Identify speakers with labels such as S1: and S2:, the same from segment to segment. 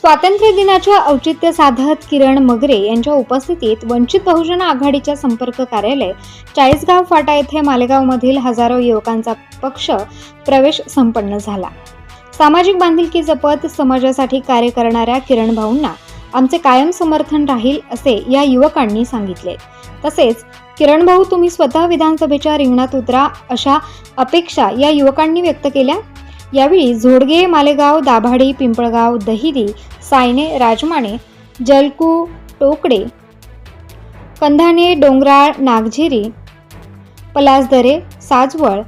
S1: स्वातंत्र्य दिनाच्या औचित्य साधत किरण मगरे यांच्या उपस्थितीत वंचित बहुजन आघाडीच्या संपर्क कार्यालय चाळीसगाव फाटा येथे मालेगावमधील हजारो युवकांचा पक्ष प्रवेश संपन्न झाला. सामाजिक बांधिलकी जपत समाजासाठी कार्य करणाऱ्या किरण भाऊंना आमचे कायम समर्थन राहील असे या युवकांनी सांगितले. तसेच किरण भाऊ तुम्ही स्वतः विधानसभेच्या रिंगणात उतरा अशा अपेक्षा या युवकांनी व्यक्त केल्या? यावेळी झोडगे मालेगाव दाभाडी पिंपळगाव दहिरी सायने राजमाणे जलकू टोकडे कंधाणे डोंगराळ नागझिरी पलासदरे साजवळ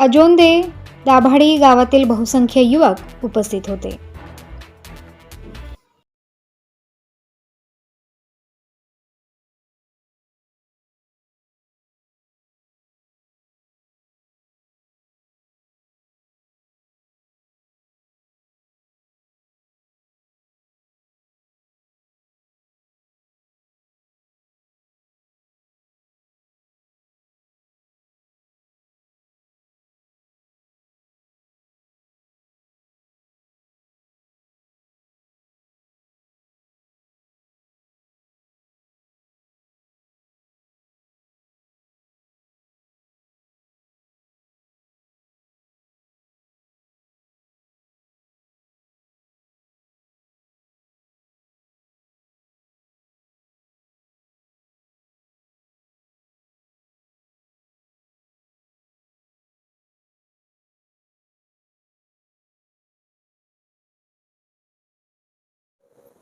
S1: अजोंदे दाभाडी गावातील बहुसंख्य युवक उपस्थित होते.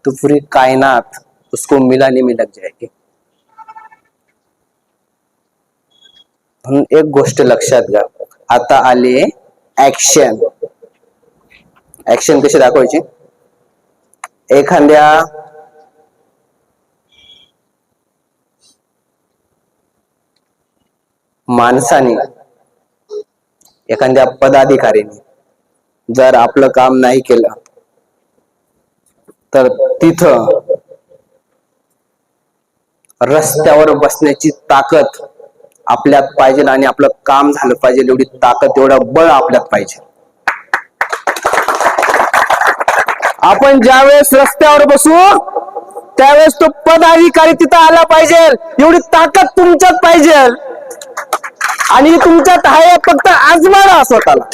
S2: तो पूरी कायनात उसको मिलाने में लग जाएगी. एक गोष्ट लक्षात घ्या. आता आले ऍक्शन ऍक्शन कशी दाखवायची? एखाद्या माणसाने एखाद्या पदाधिकारीने जर आपलं काम नाही केलं तर तिथं रस्त्यावर बसण्याची ताकद आपल्यात पाहिजे आणि आपलं काम झालं पाहिजे. एवढी ताकद एवढं बळ आपल्यात पाहिजे. आपण ज्यावेळेस रस्त्यावर बसू त्यावेळेस तो पदाधिकारी तिथं आला पाहिजे. एवढी ताकद तुमच्यात पाहिजे. आणि तुमच्यात आहे फक्त आजमाना स्वतःला.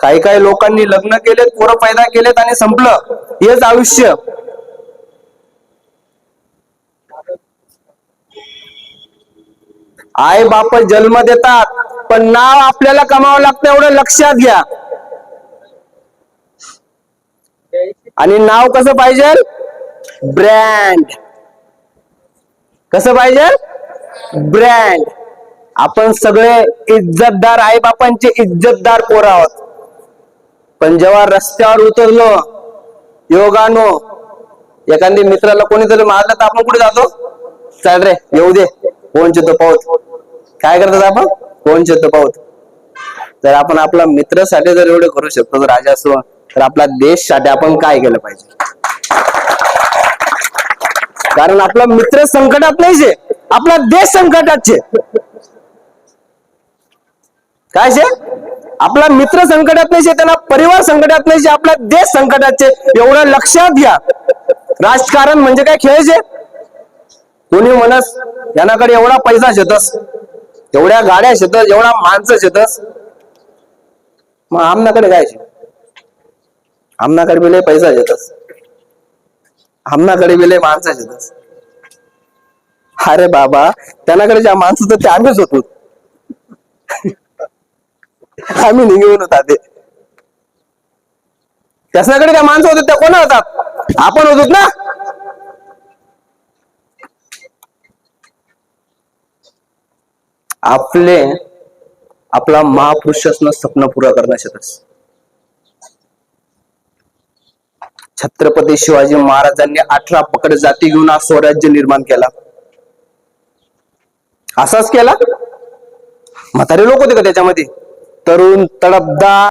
S2: काही काही लोकांनी लग्न केलेत पोरं पैदा केलेत आणि संपलं. हेच आयुष्य. आई बाप जन्म देतात पण नाव आपल्याला कमावं लागतं एवढं लक्षात घ्या. आणि नाव कसं पाहिजे? ब्रँड. कसं पाहिजे? ब्रँड. आपण सगळे इज्जतदार आई बापांचे इज्जतदार पोरं आहोत. पण जेव्हा रस्त्यावर उतरलो योगानो एखादी मित्राला कोणीतरी मारलं तर आपण कुठे जातो? चाल रे येऊ दे कोण चितो पाहत काय करतात आपण? कोण चितो पाहत तर आपण आपला मित्रासाठी जर एवढे करू शकतो तर राजा असो तर आपला देशसाठी आपण काय केलं पाहिजे? कारण आपला मित्र संकटात नाहीचे आपला देश संकटात छे काय शे? आपला मित्र संकटात नाही त्यांना परिवार संकटात नाही आपला देश संकटात एवढं लक्षात घ्या. राजकारण म्हणजे काय खेळचे कोणी म्हणस यांनाकडे एवढा पैसा शेतस एवढ्या गाड्या शेतस एवढा माणसं शेतस. मग आमनाकडे काय आमनाकडे बिले पैसा शेतस. आमनाकडे बिले माणसं शेतस. अरे बाबा त्यांनाकडे ज्या माणसं तर ते आम्हीच होतो. आम्ही निघून होता ते त्याच्याकडे त्या माणसं होते त्या कोण होतात? आपण होतो ना? आपले आपला महापुरुष असणं स्वप्न पुरा करण्यासाठीच छत्रपती शिवाजी महाराजांनी अठरा पकड जाती घेऊन हा स्वराज्य निर्माण केला. असाच केला? म्हातारे लोक होते का त्याच्यामध्ये? तरुण तडपदार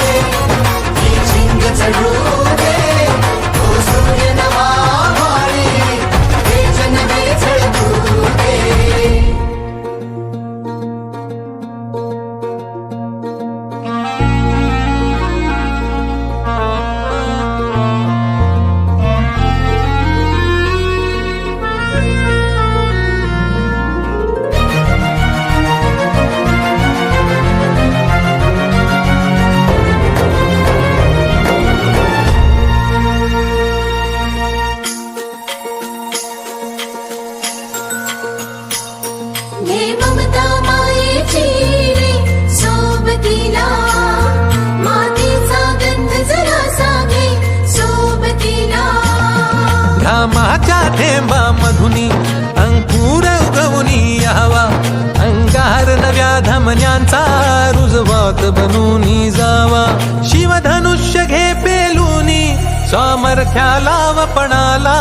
S3: रुजवात बनून जावा. शिवधनुष्य घे पेलूनी सामर्थ्याला वपणाला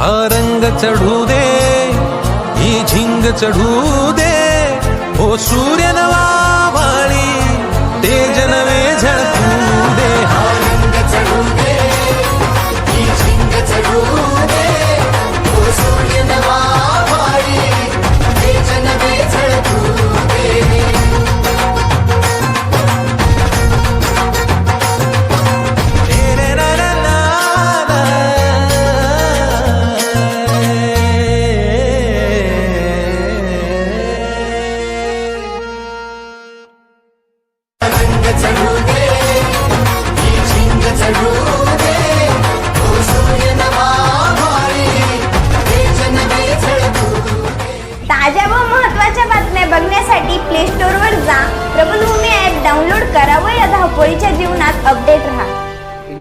S3: हा रंग चढू दे ही झिंग चढू दे. हो सूर्य नवा वाळी
S4: ते जनवे झळकू दे. हा
S5: of